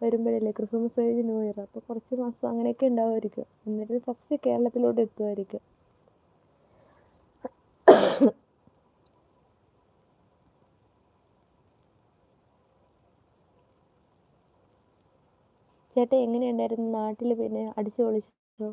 വരുമ്പോഴല്ലേ Christmas കഴിഞ്ഞ് new year. അപ്പോൾ കുറച്ച് മാസം അങ്ങനെയൊക്കെ ഉണ്ടാവുമായിരിക്കും. എന്നിട്ട് ഫസ്റ്റ് കേരളത്തിലോട്ട് എത്തുമായിരിക്കും. ചേട്ടാ എങ്ങനെയുണ്ടായിരുന്നു നാട്ടിൽ പിന്നെ അടിച്ചു പൊളിച്ചോ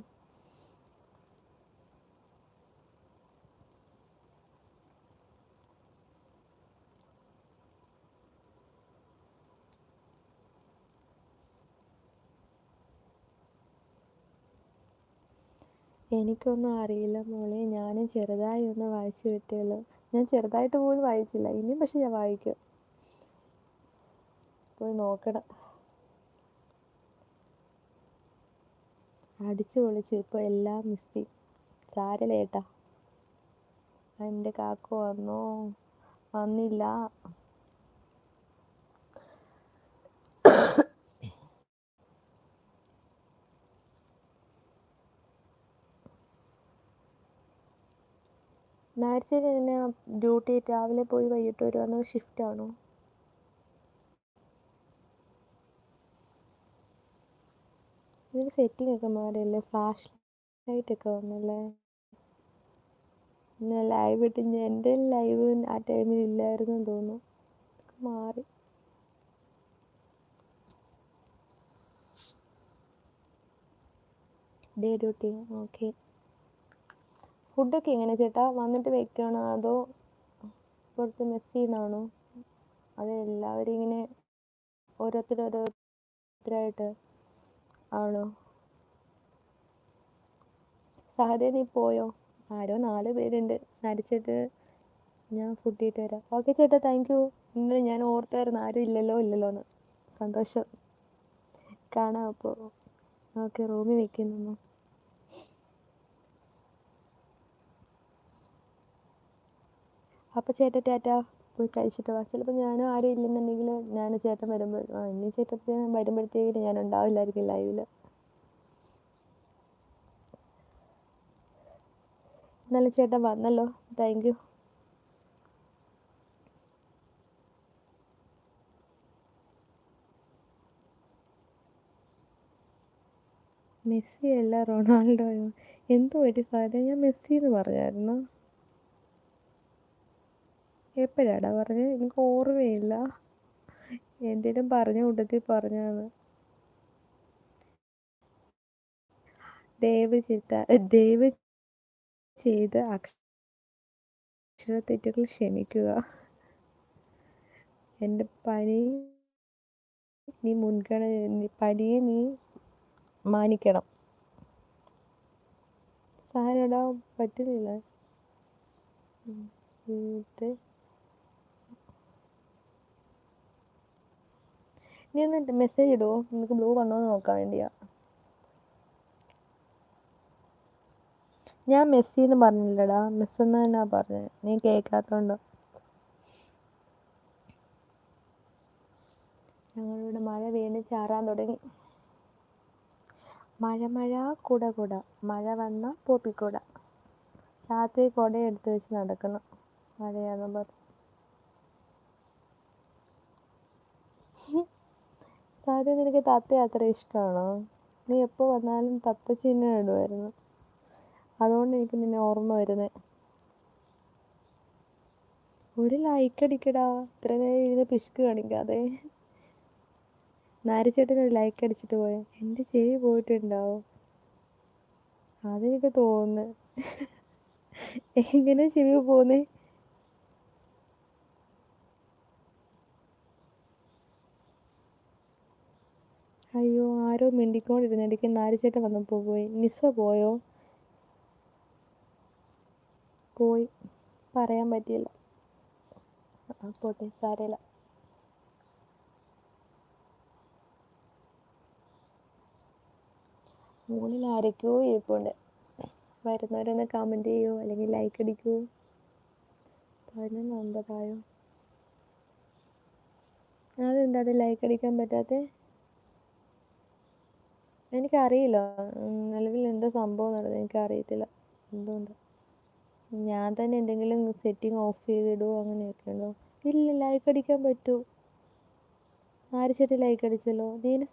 എനിക്കൊന്നും അറിയില്ല മോളെ. ഞാനും ചെറുതായി ഒന്ന് വായിച്ചു കിട്ടിയുള്ളൂ ഞാൻ ചെറുതായിട്ട് പോലും വായിച്ചില്ല. ഇനിയും പക്ഷെ ഞാൻ വായിക്കും. പോയി നോക്കണം. അടിച്ചു പൊളിച്ചു. ഇപ്പോൾ എല്ലാം മിസ് ചെയ്യും സാരമില്ല ചേട്ടാ എന്റെ കാക്ക വന്നോ? വന്നില്ല. നാരിച്ചേരി എങ്ങനെ ഡ്യൂട്ടി രാവിലെ പോയി വൈകിട്ട് വരുവാണോ ഷിഫ്റ്റ് ആണോ? ഇതിന് സെറ്റിംഗ് ഒക്കെ മാറിയല്ലേ? ഫ്ലാഷ് ലൈറ്റ് ഒക്കെ വന്നല്ലേ? ഇന്ന് ലൈവ് ഇട്ട് എന്റെ ലൈവ് ആ ടൈമിൽ ഇല്ലായിരുന്നു എന്ന് തോന്നുന്നു. മാറി. Day duty. ഓക്കെ. ഫുഡൊക്കെ എങ്ങനെ ചേട്ടാ? വന്നിട്ട് വെക്കണോ അതോ പുറത്ത് മെസ് ചെയ്യുന്നതാണോ? അതോ എല്ലാവരും ഇങ്ങനെ ഓരോരുത്തർ ഓരോരുത്തരായിട്ട് ആണോ? സഹദേ നീ പോയോ? ആരോ നാല് പേരുണ്ട്. നടിച്ചിട്ട് ഞാൻ ഫുഡ് ചെയ്തിട്ട് വരാം. ഓക്കെ ചേട്ടാ താങ്ക് യു ഇന്നലെ ഞാൻ ഓർത്തായിരുന്നു ആരും ഇല്ലല്ലോ ഇല്ലല്ലോ എന്ന്. സന്തോഷം. കാണാം അപ്പോൾ. ഓക്കെ റൂമിൽ വെക്കുന്നു. അപ്പോൾ ചേട്ട ടാറ്റ പോയി കഴിച്ചിട്ട് വാ. ചിലപ്പോൾ ഞാനും ആരും ഇല്ലെന്നുണ്ടെങ്കിൽ ഞാൻ ചേട്ടൻ വരുമ്പോൾ ആ ഇനി ചേട്ടൻ വരുമ്പോഴത്തേക്കും ഞാൻ ഉണ്ടാവില്ലായിരിക്കും ലൈവിൽ നല്ല ചേട്ടൻ വന്നല്ലോ. താങ്ക് യു മെസ്സി അല്ല റൊണാൾഡോയോ? എന്തോ ഒരു സാധനം. ഞാൻ മെസ്സി എന്ന് പറഞ്ഞായിരുന്നു? എപ്പോഴാടാ പറഞ്ഞത്? എനിക്ക് ഓർമ്മയില്ല. എന്തേലും പറഞ്ഞ കൂട്ടത്തിൽ പറഞ്ഞാണ് ദയവ് ചെയ്ത ദയവ് ചെയ്ത് അക്ഷരത്തെറ്റുകൾ ക്ഷമിക്കുക. എന്റെ പനി നീ മുൻഗണന പനിയെ നീ മാനിക്കണം. സാരടാ പറ്റുന്നില്ല. നീ ഒന്ന് മെസ്സേജ് ഇടുമോ നിനക്ക് ബ്ലൂ വന്നോ എന്ന് നോക്കാൻ വേണ്ടിയാ. ഞാൻ മെസ്സി എന്ന് പറഞ്ഞില്ലടാ. മെസ്സ് എന്ന് തന്നെയാ പറഞ്ഞത് നീ കേൾക്കാത്തോണ്ടോ ഞങ്ങളിവിടെ മഴ വീണ് ചാറാൻ തുടങ്ങി. മഴ മഴ കുട കുട. മഴ വന്ന പോപ്പിക്കുട. രാത്രി കുട എടുത്തു വെച്ച് നടക്കണം. മഴയാണെന്ന് പറഞ്ഞു സാധ്യ നിനക്ക് തത്ത അത്ര ഇഷ്ടമാണോ നീ എപ്പോൾ വന്നാലും തത്ത ചിഹ്നം ഇടുമായിരുന്നു അതുകൊണ്ട് എനിക്ക് നിന്നെ ഓർമ്മ വരുന്നത് ഒരു ലൈക്ക് അടിക്കടാ. ഇത്ര നേരം ഇരുന്ന് പിശുക്ക് കാണിക്കാതെ. നാരിച്ചേട്ടൻ ഒരു ലൈക്ക് അടിച്ചിട്ട് പോയ. എന്റെ ചെവി പോയിട്ടുണ്ടാവും. അതെനിക്ക് തോന്നുന്നു. എങ്ങനെ ചെവി പോന്നേ അയ്യോ ആരോ മിണ്ടിക്കൊണ്ടിരുന്നിടയ്ക്ക് നാരിച്ചേട്ട വന്നപ്പോൾ പോയി. നിസ്സ പോയോ? പോയി. പറയാൻ പറ്റിയില്ല. പോട്ടെ. സാരമില്ല. മുകളിൽ ആരൊക്കെയോ ഇരിപ്പുണ്ട്. വരുന്നവരൊന്ന് കമന്റ് ചെയ്യുമോ അല്ലെങ്കിൽ ലൈക്ക് അടിക്കുമോ പതിനൊന്ന് അമ്പതായോ? അതെന്താണ് ലൈക്ക് അടിക്കാൻ പറ്റാത്തത് എനിക്കറിയില്ല. നിലവിൽ എന്താ സംഭവം എന്നുള്ളത് എനിക്കറിയത്തില്ല. എന്തുകൊണ്ട്? ഞാൻ തന്നെ എന്തെങ്കിലും സെറ്റിംഗ് ഓഫ് ചെയ്തിടുമോ അങ്ങനെയൊക്കെ ഉണ്ടോ ഇല്ല ലൈക്ക് അടിക്കാൻ പറ്റൂ. ആര് ചേട്ടി ലൈക്ക് അടിച്ചല്ലോ? നീ